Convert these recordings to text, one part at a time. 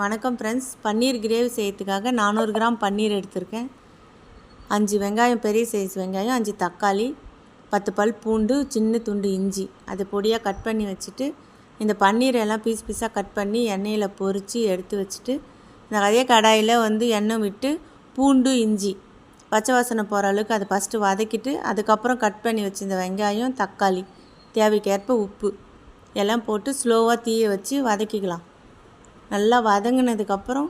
வணக்கம் ஃப்ரெண்ட்ஸ் பன்னீர் கிரேவி செய்யறதுக்காக நானூறு கிராம் பன்னீர் எடுத்திருக்கேன். அஞ்சு வெங்காயம் பெரிய சைஸ் வெங்காயம் அஞ்சு தக்காளி பத்து பல் பூண்டு சின்ன துண்டு இஞ்சி. அதை பொடியாக கட் பண்ணி வச்சுட்டு இந்த பன்னீர் எல்லாம் பீஸ் பீஸாக கட் பண்ணி எண்ணெயில் பொறித்து எடுத்து வச்சுட்டு இந்த அதே கடாயில் வந்து எண்ணெய் விட்டு பூண்டு இஞ்சி பச்சை வாசனை போகிற அளவுக்கு அதை ஃபஸ்ட்டு வதக்கிட்டு அதுக்கப்புறம் கட் பண்ணி வச்சுருந்த வெங்காயம் தக்காளி தேவைக்கேற்ப உப்பு எல்லாம் போட்டு ஸ்லோவாக தீய வச்சு வதக்கிக்கலாம். நல்லா வதங்கினதுக்கப்புறம்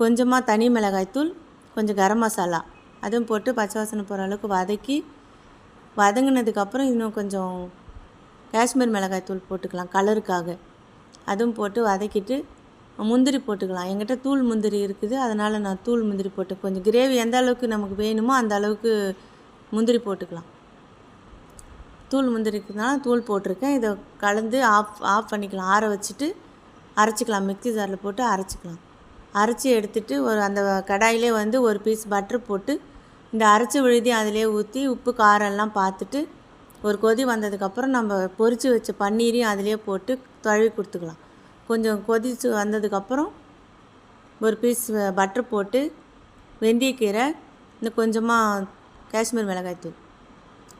கொஞ்சமாக தனி மிளகாய்த்தூள் கொஞ்சம் கரம் மசாலா. அதுவும் போட்டு பச்சை வாசனை போகிற அளவுக்கு வதக்கி வதங்கினதுக்கப்புறம் இன்னும் கொஞ்சம் காஷ்மீர் மிளகாய்த்தூள் போட்டுக்கலாம் கலருக்காக. அதுவும் போட்டு வதக்கிட்டு முந்திரி போட்டுக்கலாம். என்கிட்ட தூள் முந்திரி இருக்குது. அதனால் நான் தூள் முந்திரி போட்டு கொஞ்சம் கிரேவி எந்த அளவுக்கு நமக்கு வேணுமோ அந்த அளவுக்கு முந்திரி போட்டுக்கலாம். தூள் முந்திரிக்குனால தூள் போட்டிருக்கேன். இதை கலந்து ஆஃப் ஆஃப் பண்ணிக்கலாம். ஆற வச்சுட்டு அரைச்சிக்கலாம். மிக்சி ஜாரில் போட்டு அரைச்சிக்கலாம். அரைச்சி எடுத்துட்டு ஒரு அந்த கடாயிலே வந்து ஒரு பீஸ் பட்ரு போட்டு இந்த அரைச்சி விழுதி அதிலே ஊற்றி உப்பு காரம் எல்லாம் பார்த்துட்டு ஒரு கொதி வந்ததுக்கப்புறம் நம்ம பொரித்து வச்ச பன்னீரையும் அதிலே போட்டு தழுவி கொடுத்துக்கலாம். கொஞ்சம் கொதித்து வந்ததுக்கப்புறம் ஒரு பீஸ் பட்ரு போட்டு வெந்தயக்கீரை இன்னும் கொஞ்சமாக காஷ்மீர் மிளகாய் தூள்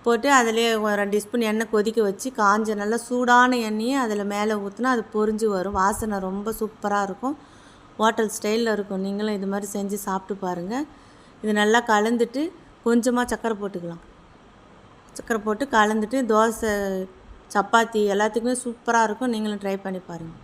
போட்டு அதிலே ஒரு ரெண்டு ஸ்பூன் எண்ணெய் கொதிக்க வச்சு காஞ்ச நல்லா சூடான எண்ணெயை அதில் மேலே ஊற்றினா அது பொரிஞ்சு வரும். வாசனை ரொம்ப சூப்பராக இருக்கும். ஹோட்டல் ஸ்டைலில் இருக்கும். நீங்களும் இது மாதிரி செஞ்சு சாப்பிட்டு பாருங்கள் இது நல்லா கலந்துட்டு கொஞ்சமாக சக்கரை போட்டுக்கலாம். சக்கரை போட்டு கலந்துட்டு தோசை சப்பாத்தி எல்லாத்துக்குமே சூப்பராக இருக்கும். நீங்களும் ட்ரை பண்ணி பாருங்கள்